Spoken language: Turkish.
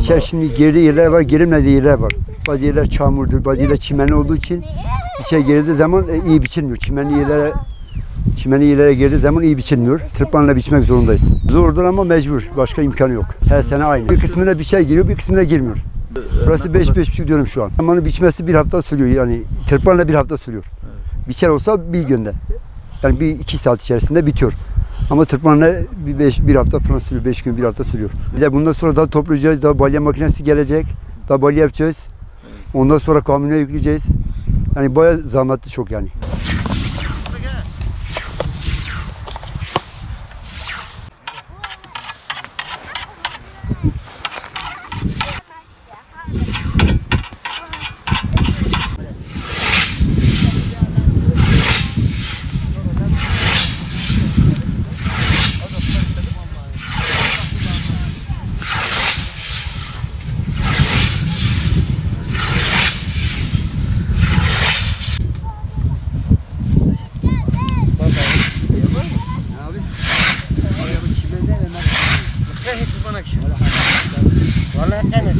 İçer şimdi girdiği yerler var, girilmediği yerler var. Bazı yerler çamurdur, bazı yerler çimenli olduğu için içeri girdiği zaman e, iyi biçilmiyor. Çimenli yerlere çimenli yerlere girdiği zaman iyi biçilmiyor. Tırpanla biçmek zorundayız. Zordur ama mecbur. Başka imkanı yok. Her sene aynı. Bir kısmına bir şey giriyor, bir kısmına girmiyor. Burası 5-5,5 diyorum şu an. Ama biçmesi bir hafta sürüyor yani. Tırpanla bir hafta sürüyor. Biçer olsa bir günde. Yani bir iki saat içerisinde bitiyor. Ama tırpanla bir, beş, bir hafta falan sürüyor. Beş gün bir hafta sürüyor. Bir de bundan sonra daha toplayacağız. Daha balya makinesi gelecek. Daha balya yapacağız. Ondan sonra kamyona yükleyeceğiz. Yani bayağı zahmetli çok yani. حاجة ولا حاجة. ولا كانت